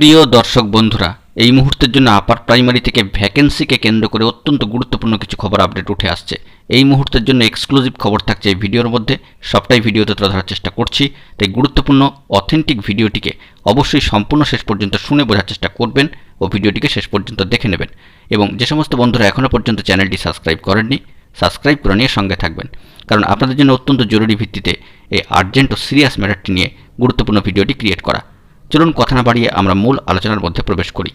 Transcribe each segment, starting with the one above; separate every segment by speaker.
Speaker 1: প্রিয় দর্শক বন্ধুরা, এই মুহূর্তের জন্য আপার প্রাইমারি থেকে ভ্যাকেন্সিকে কেন্দ্র করে অত্যন্ত গুরুত্বপূর্ণ কিছু খবর আপডেট উঠে আসছে। এই মুহূর্তের জন্য এক্সক্লুসিভ খবর থাকছে এই ভিডিওর মধ্যে। সবটাই ভিডিওতে তুলে ধরার চেষ্টা করছি। তাই গুরুত্বপূর্ণ অথেন্টিক ভিডিওটিকে অবশ্যই সম্পূর্ণ শেষ পর্যন্ত শুনে বোঝার চেষ্টা করবেন ও ভিডিওটিকে শেষ পর্যন্ত দেখে নেবেন। এবং যে সমস্ত বন্ধুরা এখনও পর্যন্ত চ্যানেলটি সাবস্ক্রাইব করেননি সাবস্ক্রাইব করে নিয়ে সঙ্গে থাকবেন। কারণ আপনাদের জন্য অত্যন্ত জরুরি ভিত্তিতে এই আর্জেন্ট ও সিরিয়াস ম্যাটারটি নিয়ে গুরুত্বপূর্ণ ভিডিওটি ক্রিয়েট করা। চলুন কথা না বাড়িয়ে আমরা মূল আলোচনার মধ্যে প্রবেশ করি।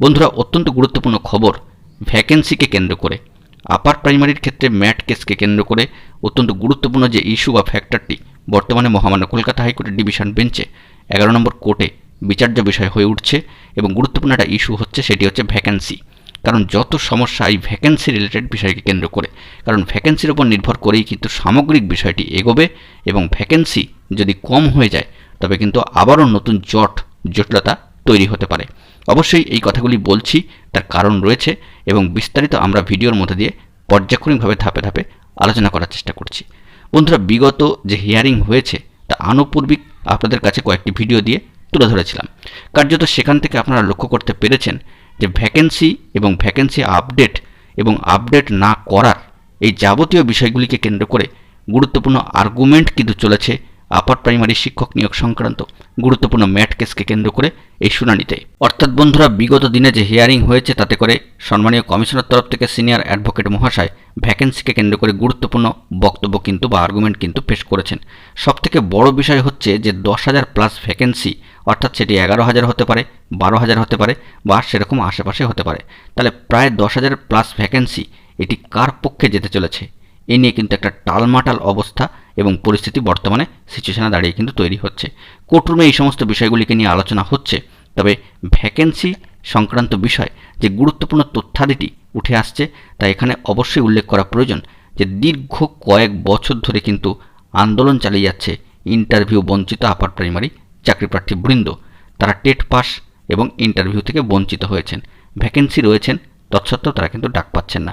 Speaker 1: বন্ধুরা, অত্যন্ত গুরুত্বপূর্ণ খবর ভ্যাকেন্সিকে কেন্দ্র করে। আপার প্রাইমারির ক্ষেত্রে ম্যাট কেসকে কেন্দ্র করে অত্যন্ত গুরুত্বপূর্ণ যে ইস্যু বা ফ্যাক্টরটি বর্তমানে মহামান্য কলকাতা হাইকোর্টের ডিভিশন বেঞ্চে এগারো নম্বর কোর্টে বিচার্য বিষয় হয়ে উঠছে এবং গুরুত্বপূর্ণ একটা ইস্যু হচ্ছে সেটি হচ্ছে ভ্যাকেন্সি কারণ যত সমস্যা এই ভ্যাকেন্সি রিলেটেড বিষয়কে কেন্দ্র করে, কারণ ভ্যাকেন্সির উপর নির্ভর করেই কিন্তু সামগ্রিক বিষয়টি এগোবে এবং ভ্যাকেন্সি যদি কম হয়ে যায় তবে কিন্তু আবারও নতুন জট, জটিলতা তৈরি হতে পারে। অবশ্যই এই কথাগুলি বলছি, তার কারণ রয়েছে এবং বিস্তারিত আমরা ভিডিওর মধ্যে দিয়ে পর্যায়ক্রমিকভাবে ধাপে ধাপে আলোচনা করার চেষ্টা করছি। বন্ধুরা, বিগত যে হিয়ারিং হয়েছে, তা আনুপূর্বিক আপনাদের কাছে কয়েকটি ভিডিও দিয়ে তুলে ধরেছিলাম। কার্যত সেখান থেকে আপনারা লক্ষ্য করতে পেরেছেন যে ভ্যাকেন্সি এবং ভ্যাকেন্সি আপডেট এবং আপডেট না করার এই যাবতীয় বিষয়গুলিকে কেন্দ্র করে গুরুত্বপূর্ণ আর্গুমেন্ট কিন্তু চলেছে আপার প্রাইমারি শিক্ষক নিয়োগ সংক্রান্ত গুরুত্বপূর্ণ ম্যাট কেসকে কেন্দ্র করে এই শুনানিতে। অর্থাৎ বন্ধুরা, বিগত দিনে যে হিয়ারিং হয়েছে, তাতে করে সম্মানীয় কমিশনের তরফ থেকে সিনিয়র অ্যাডভোকেট মহাশয় ভ্যাকেন্সিকে কেন্দ্র করে গুরুত্বপূর্ণ বক্তব্য কিন্তু বা আর্গুমেন্ট কিন্তু পেশ করেছেন। সবথেকে বড় বিষয় হচ্ছে যে দশ হাজার প্লাস ভ্যাকেন্সি, অর্থাৎ সেটি এগারো হাজার হতে পারে, বারো হাজার হতে পারে বা সেরকম আশেপাশে হতে পারে। তাহলে প্রায় দশ হাজার প্লাস ভ্যাকেন্সি এটি কার পক্ষে যেতে চলেছে? এ নিয়ে কিন্তু একটা টালমাটাল অবস্থা এবং পরিস্থিতি বর্তমানে সিচুয়েশনে দাঁড়িয়ে কিন্তু তৈরি হচ্ছে। কোর্টরুমে এই সমস্ত বিষয়গুলিকে নিয়ে আলোচনা হচ্ছে, তবে ভ্যাকেন্সি সংক্রান্ত বিষয় যে গুরুত্বপূর্ণ তথ্যাদিটি উঠে আসছে, তা এখানে অবশ্যই উল্লেখ করা প্রয়োজন যে দীর্ঘ কয়েক বছর ধরে কিন্তু আন্দোলন চালিয়ে যাচ্ছে ইন্টারভিউ বঞ্চিত আপার প্রাইমারি চাকরিপ্রার্থী বৃন্দ। তারা টেট পাস এবং ইন্টারভিউ থেকে বঞ্চিত হয়েছেন। ভ্যাকেন্সি রয়েছেন, তৎসত্ত্বেও তারা কিন্তু ডাক পাচ্ছেন না।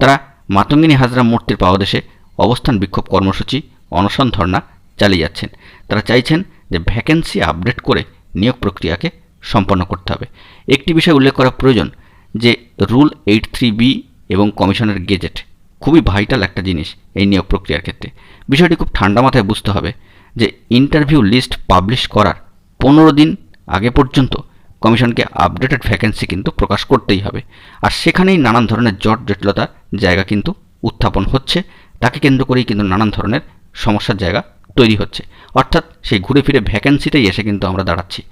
Speaker 1: তারা মাতঙ্গিনী হাজরা মূর্তির পাওয়াদেশে অবস্থান বিক্ষোভ কর্মসূচি অনশন ধর্না চালিয়ে যাচ্ছেন। তারা চাইছেন যে ভ্যাকেন্সি আপডেট করে নিয়োগ প্রক্রিয়াকে সম্পন্ন করতে হবে। একটি বিষয় উল্লেখ করা প্রয়োজন যে রুল এইট থ্রি বি এবং কমিশনের গেজেট খুবই ভাইটাল একটা জিনিস এই নিয়োগ প্রক্রিয়ার ক্ষেত্রে। বিষয়টি খুব ঠান্ডা মাথায় বুঝতে হবে যে ইন্টারভিউ লিস্ট পাবলিশ করার পনেরো দিন আগে পর্যন্ত কমিশনকে আপডেটেড ভ্যাকেন্সি কিন্তু প্রকাশ করতেই হবে। আর সেখানেই নানান ধরনের জট জটিলতার জায়গা কিন্তু উত্থাপন হচ্ছে। তাকে কেন্দ্র করেই কিন্তু নানান ধরনের সমস্যার জায়গা তৈরি হচ্ছে। অর্থাৎ সেই ঘুরে ফিরে ভ্যাকেন্সিতেই এসে কিন্তু আমরা দাঁড়াচ্ছি।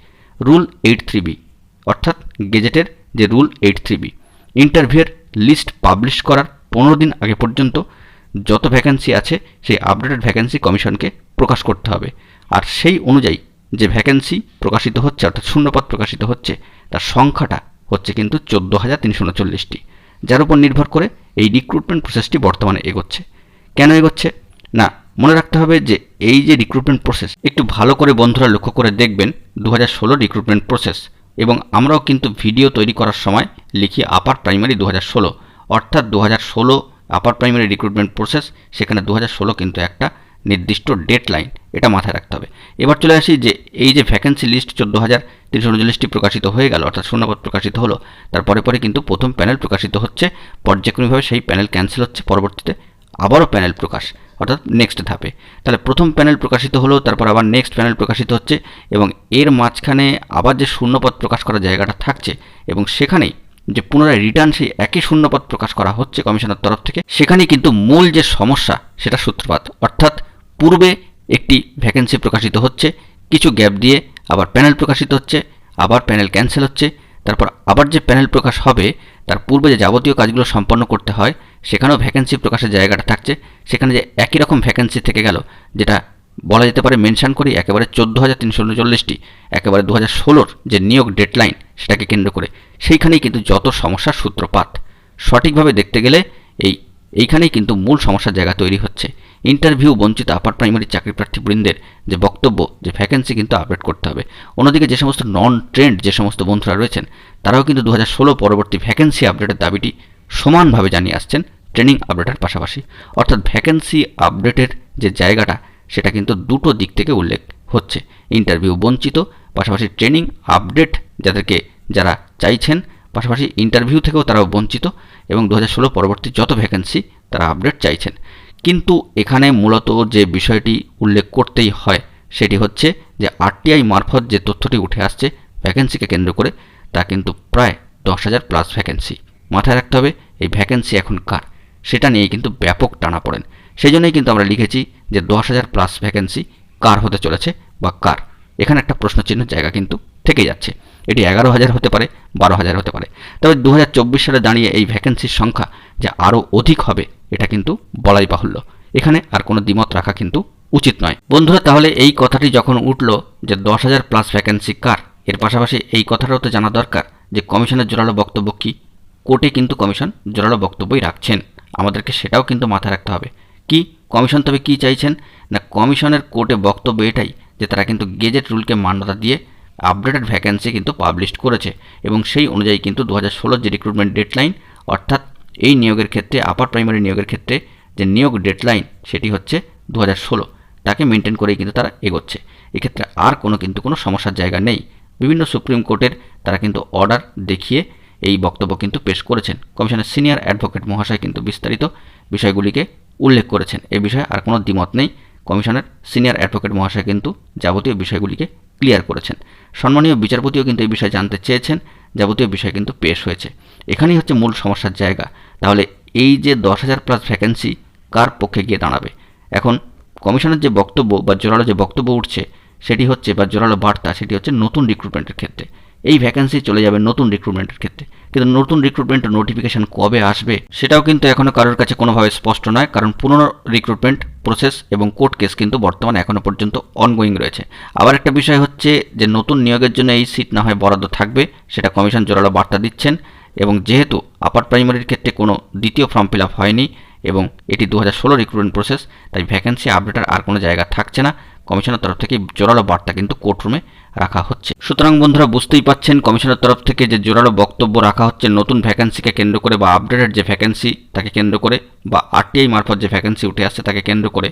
Speaker 1: রুল এইট থ্রি বি অর্থাৎ গেজেটের যে রুল এইট থ্রি বি ইন্টারভিউয়ের লিস্ট পাবলিশ করার পনেরো দিন আগে পর্যন্ত যত ভ্যাকেন্সি আছে, সেই আপডেটেড ভ্যাকেন্সি কমিশনকে প্রকাশ করতে হবে। আর সেই অনুযায়ী যে ভ্যাকেন্সি প্রকাশিত হচ্ছে, অর্থাৎ শূন্যপদ প্রকাশিত হচ্ছে, তার সংখ্যাটা হচ্ছে কিন্তু চোদ্দ হাজার তিনশো উনচল্লিশটি যার উপর নির্ভর করে এই রিক্রুটমেন্ট প্রসেসটি বর্তমানে এগোচ্ছে। কেন এগোচ্ছে? না মনে রাখতে হবে যে এই যে রিক্রুটমেন্ট প্রসেস একটু ভালো করে বন্ধুরা লক্ষ্য করে দেখবেন দু হাজার ষোলো রিক্রুটমেন্ট প্রসেস এবং আমরাও কিন্তু ভিডিও তৈরি করার সময় লিখি আপার প্রাইমারি দু হাজার ষোলো, অর্থাৎ দু হাজার ষোলো আপার প্রাইমারি রিক্রুটমেন্ট প্রসেস সেখানে দু হাজার ষোলো কিন্তু একটা নির্দিষ্ট ডেট লাইন এটা মাথায় রাখতে হবে। এবার চলে আসি যে এই যে ভ্যাকেন্সি লিস্ট চোদ্দ হাজার তিনশো উনচল্লিশটি প্রকাশিত হয়ে গেল, অর্থাৎ শূন্যপদ প্রকাশিত হলো, তারপরে পরে কিন্তু প্রথম প্যানেল প্রকাশিত হচ্ছে, পর্যায়ক্রমিকভাবে সেই প্যানেল ক্যান্সেল হচ্ছে, পরবর্তীতে আবারও প্যানেল প্রকাশ। অর্থাৎ নেক্সট ধাপে। তাহলে প্রথম প্যানেল প্রকাশিত হলো, তারপর আবার নেক্সট প্যানেল প্রকাশিত হচ্ছে এবং এর মাঝখানে আবার যে শূন্যপদ প্রকাশ করার জায়গাটা থাকছে এবং সেখানেই যে পুনরায় রিটার্ন সেই একই শূন্যপদ প্রকাশ করা হচ্ছে কমিশনের তরফ থেকে, সেখানেই কিন্তু মূল যে সমস্যা সেটা সূত্রপাত। অর্থাৎ পূর্বে একটি ভ্যাকেন্সি প্রকাশিত হচ্ছে, কিছু গ্যাপ দিয়ে আবার প্যানেল প্রকাশিত হচ্ছে, আবার প্যানেল ক্যান্সেল হচ্ছে তারপর আবার যে প্যানেল প্রকাশ হবে, তার পূর্বে যে যাবতীয় কাজগুলো সম্পন্ন করতে হয়, সেখানেও ভ্যাকেন্সি প্রকাশের জায়গাটা থাকছে। সেখানে যে একই রকম ভ্যাকেন্সি থেকে গেল, যেটা বলা যেতে পারে মেনশান করি, একেবারে চোদ্দ হাজার তিনশো উনচল্লিশটি, একেবারে দু হাজার ষোলোর যে নিয়োগ ডেডলাইন সেটাকে কেন্দ্র করে। সেইখানেই কিন্তু যত সমস্যার সূত্রপাত, সঠিকভাবে দেখতে গেলে এই এইখানেই কিন্তু মূল সমস্যার জায়গা তৈরি হচ্ছে। ইন্টারভিউ বঞ্চিত আপার প্রাইমারি চাকরিপ্রার্থী বৃন্দের যে বক্তব্য, যে ভ্যাকেন্সি কিন্তু আপডেট করতে হবে। অন্যদিকে যে সমস্ত নন ট্রেন্ড যে সমস্ত বন্ধুরা রয়েছেন, তারাও কিন্তু দু হাজার ষোলো পরবর্তী ভ্যাকেন্সি আপডেটের দাবিটি সমানভাবে জানিয়ে আসছেন ট্রেনিং আপডেটের পাশাপাশি। অর্থাৎ ভ্যাকেন্সি আপডেটের যে জায়গাটা, সেটা কিন্তু দুটো দিক থেকে উল্লেখ হচ্ছে। ইন্টারভিউ বঞ্চিত, পাশাপাশি ট্রেনিং আপডেট যাদেরকে যারা চাইছেন পাশাপাশি ইন্টারভিউ থেকেও তারা বঞ্চিত এবং দু ষোলো পরবর্তী যত ভ্যাকেন্সি তারা আপডেট চাইছেন। কিন্তু এখানে মূলত যে বিষয়টি উল্লেখ করতেই হয় সেটি হচ্ছে যে আরটিআই মারফত যে তথ্যটি উঠে আসছে ভ্যাকেন্সিকে কেন্দ্র করে, তা কিন্তু প্রায় দশ হাজার প্লাস ভ্যাকেন্সি মাথায় রাখতে হবে, এই ভ্যাকেন্সি এখন কার? সেটা নিয়েই কিন্তু ব্যাপক টানা পড়েন। সেই জন্যই কিন্তু আমরা লিখেছি যে দশ হাজার প্লাস ভ্যাকেন্সি কার হতে চলেছে বা কার? এখানে একটা প্রশ্নচিহ্নের জায়গা কিন্তু থেকে যাচ্ছে। এটি এগারো হাজার হতে পারে, বারো হাজার হতে পারে। তবে দু হাজার চব্বিশ সালে দাঁড়িয়ে এই ভ্যাকেন্সির সংখ্যা যে আরও অধিক হবে, এটা কিন্তু বলাই বাহুল্য। এখানে আর কোনো দ্বিমত রাখা কিন্তু উচিত নয়। বন্ধুরা, তাহলে এই কথাটি যখন উঠল যে দশ হাজার প্লাস ভ্যাকেন্সি কার, এর পাশাপাশি এই কথাটাও তো জানা দরকার যে কমিশনের জোরালো বক্তব্য কী? কোর্টে কিন্তু কমিশন জোরালো বক্তব্যই রাখছেন। আমাদেরকে সেটাও কিন্তু মাথায় রাখতে হবে। কি? কমিশন তবে কি চাইছেন? না, কমিশনের কোর্টে বক্তব্য এটাই যে তারা কিন্তু গেজেট রুলকে মান্যতা দিয়ে আপডেটেড ভ্যাকেন্সি কিন্তু পাবলিশ করেছে এবং সেই অনুযায়ী কিন্তু দু হাজার ষোলোর যে রিক্রুটমেন্ট ডেডলাইন অর্থাৎ এই নিয়োগের ক্ষেত্রে আপার প্রাইমারি নিয়োগের ক্ষেত্রে যে নিয়োগ ডেডলাইন সেটি হচ্ছে দু হাজার ষোলো। তাকে মেনটেন করেই কিন্তু তারা এগোচ্ছে। এক্ষেত্রে আর কোনো কিন্তু কোনো সমস্যার জায়গা নেই। বিভিন্ন সুপ্রিম কোর্টের তারা কিন্তু অর্ডার দেখিয়ে এই বক্তব্য কিন্তু পেশ করেছেন। কমিশনের সিনিয়র অ্যাডভোকেট মহাশয় কিন্তু বিস্তারিত বিষয়গুলিকে উল্লেখ করেছেন। এ বিষয়ে আর কোনো দ্বিমত নেই। কমিশনের সিনিয়র অ্যাডভোকেট মহাশয় কিন্তু যাবতীয় বিষয়গুলিকে ক্লিয়ার করেছেন। সম্মানীয় বিচারপতিও কিন্তু এই বিষয়ে জানতে চেয়েছেন, যাবতীয় বিষয় কিন্তু পেশ হয়েছে। এখানেই হচ্ছে মূল সমস্যার জায়গা। তাহলে এই যে দশ হাজার প্লাস ভ্যাকেন্সি কার পক্ষে গিয়ে দাঁড়াবে? এখন কমিশনের যে বক্তব্য বা জোরালো যে বক্তব্য উঠছে, সেটি হচ্ছে বা জোরালো বার্তা, সেটি হচ্ছে নতুন রিক্রুটমেন্টের ক্ষেত্রে। এই ভ্যাকেন্সি চলে যাবে নতুন রিক্রুটমেন্টের ক্ষেত্রে। কিন্তু নতুন রিক্রুটমেন্টের নোটিফিকেশান কবে আসবে, সেটাও কিন্তু এখনও কারোর কাছে কোনোভাবে স্পষ্ট নয়, কারণ পুরনো রিক্রুটমেন্ট প্রসেস এবং কোর্ট কেস কিন্তু বর্তমানে এখনও পর্যন্ত অনগোয়িং রয়েছে। আবার একটা বিষয় হচ্ছে যে নতুন নিয়োগের জন্য এই সিট না হয় বরাদ্দ থাকবে, সেটা কমিশন জোরালো বার্তা দিচ্ছেন এবং যেহেতু আপার প্রাইমারির ক্ষেত্রে কোনো দ্বিতীয় ফর্ম ফিল আপ হয়নি এবং এটি দু হাজার ষোলো রিক্রুটমেন্ট প্রসেস তাই ভ্যাকেন্সি আপডেটের আর কোনো জায়গা থাকছে না। কমিশনের তরফ থেকে জোরালো বার্তা কিন্তু কোর্টরুমে রাখা হচ্ছে। সুতরাং বন্ধুরা, বুঝতেই পাচ্ছেন কমিশনের তরফ থেকে যে জোরালো বক্তব্য রাখা হচ্ছে, নতুন ভ্যাকেন্সিকে কেন্দ্র করে বা আপডেটেড যে ভ্যাকেন্সি তাকে কেন্দ্র করে বা আরটিআই মারফত যে ভ্যাকেন্সি উঠে আসছে তাকে কেন্দ্র করে,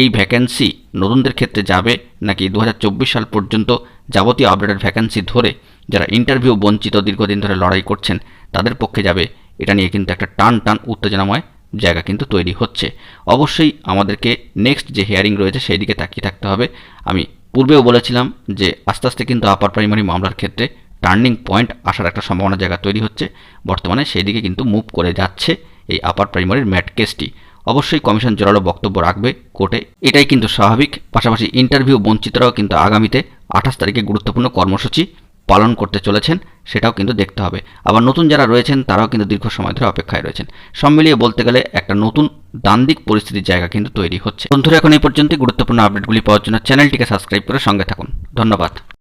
Speaker 1: এই ভ্যাকেন্সি নতুনদের ক্ষেত্রে যাবে নাকি দু হাজার চব্বিশ সাল পর্যন্ত যাবতীয় আপডেটেড ভ্যাকেন্সি ধরে যারা ইন্টারভিউ বঞ্চিত দীর্ঘদিন ধরে লড়াই করছেন, তাদের পক্ষে যাবে, এটা নিয়ে কিন্তু একটা টান টান উত্তেজনাময় জায়গা কিন্তু তৈরি হচ্ছে। অবশ্যই আমাদেরকে নেক্সট যে হেয়ারিং রয়েছে সেই দিকে তাকিয়ে থাকতে হবে। আমি পূর্বেও বলেছিলাম যে আস্তে আস্তে কিন্তু আপার প্রাইমারি মামলার ক্ষেত্রে টার্নিং পয়েন্ট আসার একটা সম্ভাবনা জায়গা তৈরি হচ্ছে। বর্তমানে সেই দিকে কিন্তু মুভ করে যাচ্ছে এই আপার প্রাইমারির ম্যাট কেসটি অবশ্যই কমিশন জোরালো বক্তব্য রাখবে কোর্টে। এটাই কিন্তু স্বাভাবিক। পাশাপাশি ইন্টারভিউ বঞ্চিতরাও কিন্তু আগামীতে আঠাশ তারিখে গুরুত্বপূর্ণ কর্মসূচি। পালন করতে চলেছেন, সেটাও কিন্তু দেখতে হবে। আবার নতুন যারা রয়েছেন, তারাও কিন্তু দীর্ঘ সময় ধরে অপেক্ষায় রয়েছেন। সব মিলিয়ে বলতে গেলে একটা নতুন দান্দিক পরিস্থিতির জায়গা কিন্তু তৈরি হচ্ছে। বন্ধুরা, এখন এই পর্যন্ত গুরুত্বপূর্ণ আপডেটগুলি পাওয়ার জন্য চ্যানেলটিকে সাবস্ক্রাইব করে সঙ্গে থাকুন। ধন্যবাদ।